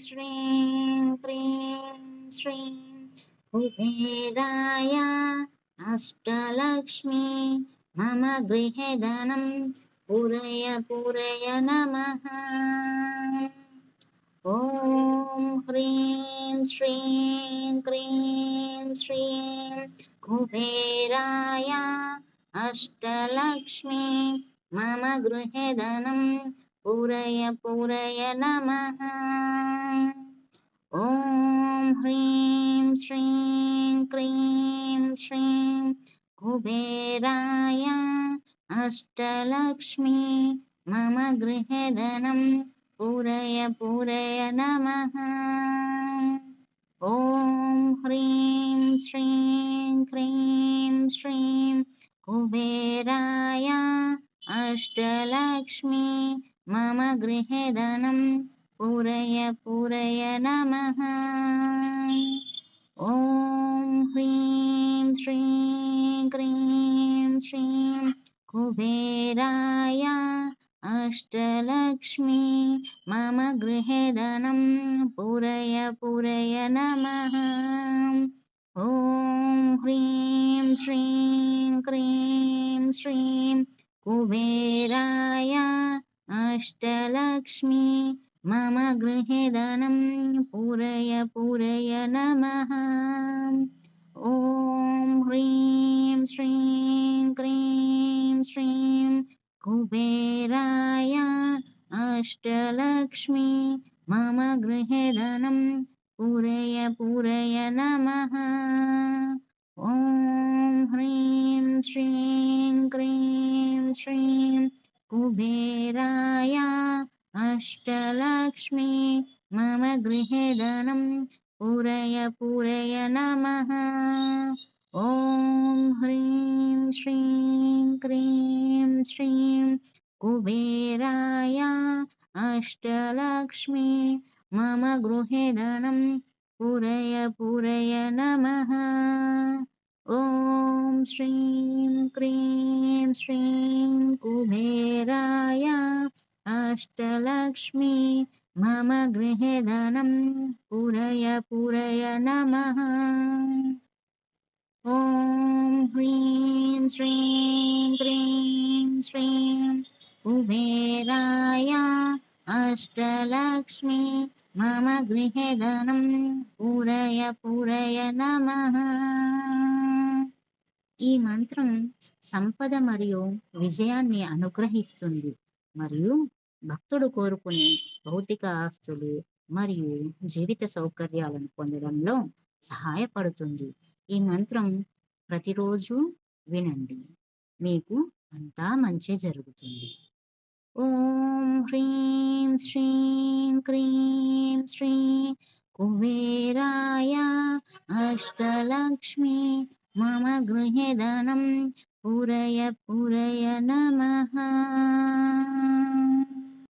श्रीं क्रीं श्रीं कुबेराय अष्टलक्ष्मी मम गृहे धनं पूरय पूरय नमः। ॐ ह्रीं श्रीं क्रीं श्रीं कुबेराय अष्टलक्ष्मी मम गृहे धनं पूरय पूरय नमः। ह्रीं श्रीं क्रीं श्रीं कुबेराय अष्टलक्ष्मी मम गृहे धनं पूरय पूरय नमः। ॐ ह्रीं श्रीं क्रीं श्रीं कुबेराय अष्टलक्ष्मी मम गृहे धनं पूरय पूरय नमः। ॐ ह्रीं श्रीं क्रीं श्रीं कुबेराय अष्टलक्ष्मी मम गृहे धनं पूरय पूरय नमः। ॐ ह्रीं श्रीं क्रीं श्रीं कुबेराय अष्टलक्ष्मी मम गृहे धनं पूरय पूरय नमः। ॐ ह्रीं श्रीं क्रीं श्रीं कुबेराय अष्टलक्ष्मी मम गृहे धनं पूरय पूरय नमः। ॐ ह्रीं श्रीं क्रीं श्रीं कुबेराय अष्टलक्ष्मी मम गृहे धनं पूरय पूरय नमः। ॐ ह्रीं श्रीं क्रीं श्रीं कुबेराय अष्टलक्ष्मी मम गृहे धनं पूरय पूरय नमः। ॐ श्रीं क्रीं श्रीं कुबेराय अष्टलक्ष्मी मम गृहे धनं पूरय पूरय नमः ॐ ह्रीं श्रीं क्रीं श्रीं कुबेराय अष्टलक्ष्मी मम गृहे धनं पूरय पूरय నమః ఈ మంత్రం సంపద మరియు విజయాన్ని అనుగ్రహిస్తుంది మరియు భక్తుడు కోరుకునే భౌతిక ఆస్తులు మరియు జీవిత సౌకర్యాలను పొందడంలో సహాయపడుతుంది. ఈ మంత్రం ప్రతిరోజు వినండి. మీకు అంతా మంచి జరుగుతుంది. ఓం హ్రీం శ్రీం క్రీం శ్రీ కుబేరాయ అష్టలక్ష్మి మమ గృహదనం పూరయ పూరయ నమ